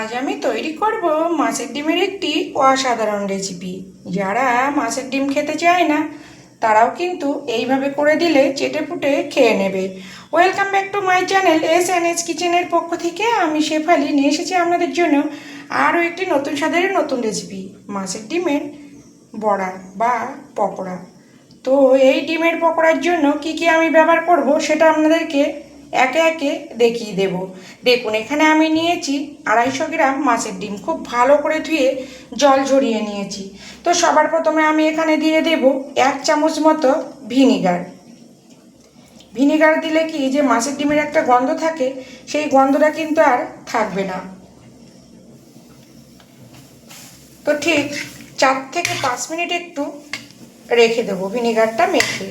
আজ আমি তৈরি করব মাছের ডিমের একটি অসাধারণ রেসিপি যারা মাছের ডিম খেতে চায় না, তারাও কিন্তু এইভাবে করে দিলে চেটে পুটে খেয়ে নেবে। Welcome back to my channel S N S কিচেনের পক্ষ থেকে আমি শেফালি। নিয়ে এসেছি আপনাদের জন্য আরও একটি নতুন স্বাদের নতুন রেসিপি মাছের ডিমের বড়া বা পকোড়া। তো এই ডিমের পকোড়ার জন্য কি কি আমি ব্যবহার করব সেটা আপনাদেরকে একে একে দেখিয়ে দেব। দেখুন, এখানে আমি নিয়েছি আড়াইশো গ্রাম মাছের ডিম। খুব ভালো করে ধুয়ে জল ঝরিয়ে নিয়েছি। তো সবার প্রথমে আমি এখানে দিয়ে দেব এক চামচ মতো ভিনিগার। ভিনিগার দিলে কি, যে মাছের ডিমের একটা গন্ধ থাকে, সেই গন্ধটা কিন্তু আর থাকবে না। তো ঠিক চার থেকে পাঁচ মিনিট একটু রেখে দেবো ভিনিগারটা মেখে।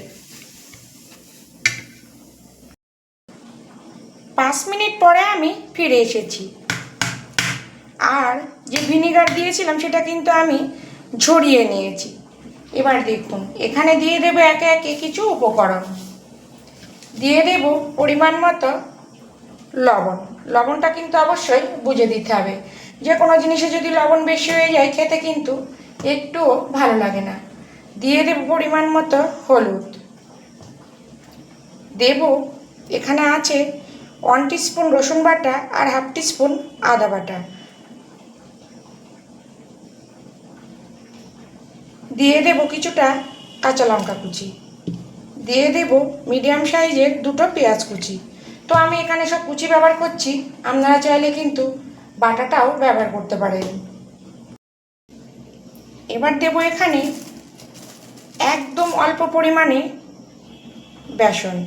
পাঁচ মিনিট পরে আমি ফিরে এসেছি। আর যে ভিনিগার দিয়েছিলাম, সেটা কিন্তু আমি ঝরিয়ে নিয়েছি। এবার দেখুন, এখানে দিয়ে দেবো একে একে কিছু উপকরণ। দিয়ে দেব পরিমাণ মতো লবণ। লবণটা কিন্তু অবশ্যই বুঝে দিতে হবে। যে কোনো জিনিসে যদি লবণ বেশি হয়ে যায়, খেতে কিন্তু একটুও ভালো লাগে না। দিয়ে দেব পরিমাণ মতো হলুদ। দেব, এখানে আছে ওয়ান স্পুন রসুন বাটা আর হাফ স্পুন আদা বাটা। দিয়ে দেব কিছুটা কাঁচা লঙ্কা কুচি। দিয়ে দেব মিডিয়াম সাইজের দুটো পেঁয়াজ কুচি। তো আমি এখানে সব কুচি ব্যবহার করছি, আপনারা চাইলে কিন্তু বাটাটাও ব্যবহার করতে পারেন। এবার দেব এখানে একদম অল্প পরিমাণে বেসন।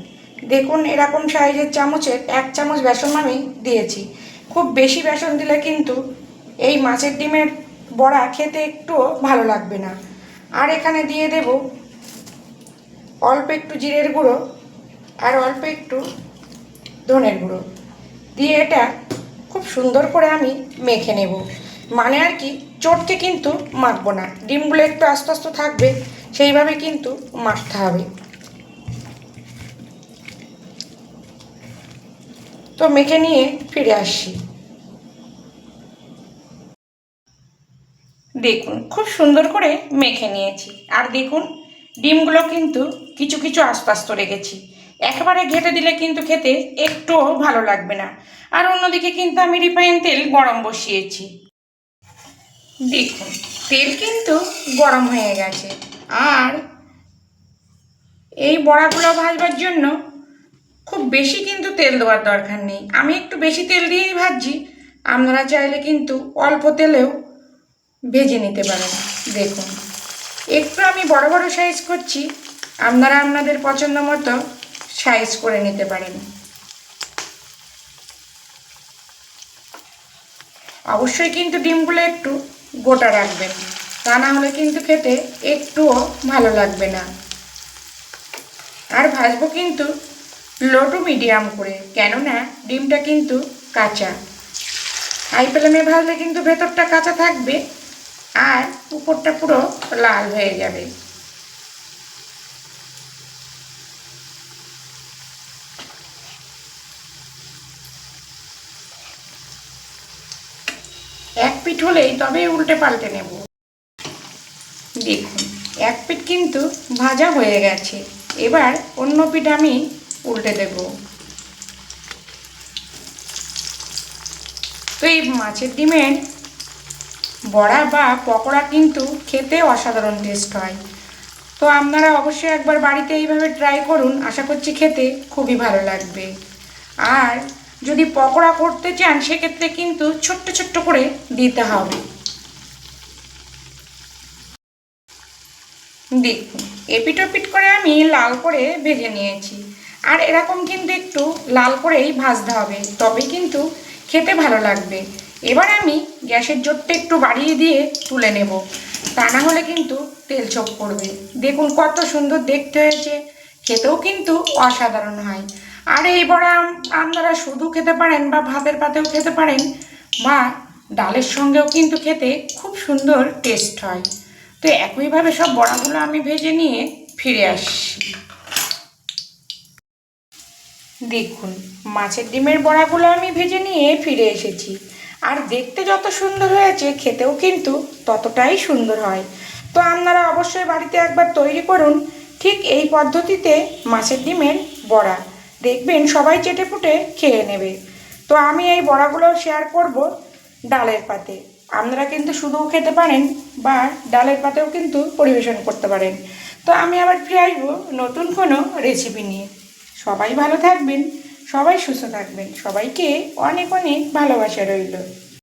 দেখুন এরকম সাইজের চামচের এক চামচ বেসন আমি দিয়েছি। খুব বেশি বেসন দিলে কিন্তু এই মাছের ডিমের বড়া খেতে একটুও ভালো লাগবে না। আর এখানে দিয়ে দেব অল্প একটু জিরের গুঁড়ো আর অল্প একটু ধনের গুঁড়ো। দিয়ে এটা খুব সুন্দর করে আমি মেখে নেব। মানে আর কি, চটকে কিন্তু মাখবো না। ডিমগুলো একটু আস্তে আস্তে থাকবে, সেইভাবে কিন্তু মাখতে হবে। তো মেখে নিয়ে ফিরে আসছি দেখুন, খুব সুন্দর করে মেখে নিয়েছি। আর দেখুন, ডিমগুলো কিন্তু কিছু কিছু আস্তে রেখেছি। একেবারে ঘেটে দিলে কিন্তু খেতে একটুও ভালো লাগবে না। আর অন্যদিকে কিন্তু আমি রিফাইন তেল গরম বসিয়েছি। দেখুন, তেল কিন্তু গরম হয়ে গেছে। আর এই বড়াগুলো ভাজবার জন্য খুব বেশি কিন্তু তেল দেওয়ার দরকার নেই। আমি একটু বেশি তেল দিয়েই ভাজছি। আপনারা চাইলে কিন্তু অল্প তেলেও ভেজে নিতে পারেন। দেখুন, একটু আমি বড় বড় সাইজ করছি। আপনারা আপনাদের পছন্দ মতো সাইজ করে নিতে পারেন। অবশ্যই কিন্তু ডিমগুলো একটু গোটা রাখবেন। তা না হলে কিন্তু খেতে একটুও ভালো লাগবে না। আর ভাজবো কিন্তু লো টু মিডিয়াম করে, কেননা ডিমটা কিন্তু কাঁচা। হাই ফ্লেমে ভাজলে কিন্তু ভেতরটা কাঁচা থাকবে আর উপরটা পুরো লাল হয়ে যাবে। এক পিঠ হলেই তবে উল্টে পাল্টে নেব। দেখুন, এক পিঠ কিন্তু ভাজা হয়ে গেছে। এবার অন্য পিঠ আমি উল্টে দেব। তো এই মাছের ডিমের বড়া বা পকোড়া কিন্তু খেতে অসাধারণ টেস্ট হয়। তো আপনারা অবশ্যই একবার বাড়িতে এইভাবে ট্রাই করুন, আশা করছি খেতে খুবই ভালো লাগবে। আর যদি পকোড়া করতে চান, সেক্ষেত্রে কিন্তু ছোট্ট ছোট্ট করে দিতে হবে। দেখুন এপিটোপিট করে আমি লাল করে ভেজে নিয়েছি। আর এরকম কিন্তু একটু লাল করেই ভাজতে হবে তবে কিন্তু খেতে ভালো লাগবে। এবার আমি গ্যাসের জোরটা একটু বাড়িয়ে দিয়ে তুলে নেব, তা না হলে কিন্তু তেল ছোপ পড়বে। দেখুন কত সুন্দর দেখতে হয়েছে, খেতেও কিন্তু অসাধারণ হয়। আর এই বড়া আপনারা শুধু খেতে পারেন বা ভাতের পাতেও খেতে পারেন, বা ডালের সঙ্গেও কিন্তু খেতে খুব সুন্দর টেস্ট হয়। তো একইভাবে সব বড়াগুলো আমি ভেজে নিয়ে ফিরে আসছি। দেখুন, মাছের ডিমের বড়াগুলো আমি ভেজে নিয়ে ফিরে এসেছি। আর দেখতে যত সুন্দর হয়েছে, খেতেও কিন্তু ততটাই সুন্দর হয়। তো আপনারা অবশ্যই বাড়িতে একবার তৈরি করুন ঠিক এই পদ্ধতিতে মাছের ডিমের বড়া। দেখবেন সবাই চেটে পুটে খেয়ে নেবে। তো আমি এই বড়াগুলো শেয়ার করব ডালের পাতে। আপনারা কিন্তু শুধুও খেতে পারেন বা ডালের পাতেও কিন্তু পরিবেশন করতে পারেন। তো আমি আবার ফিরে আসব নতুন কোনো রেসিপি নিয়ে। সবাই ভালো থাকবেন সবাই সুস্থ থাকবেন। সবাইকে অনেক অনেক ভালোবাসা রইল।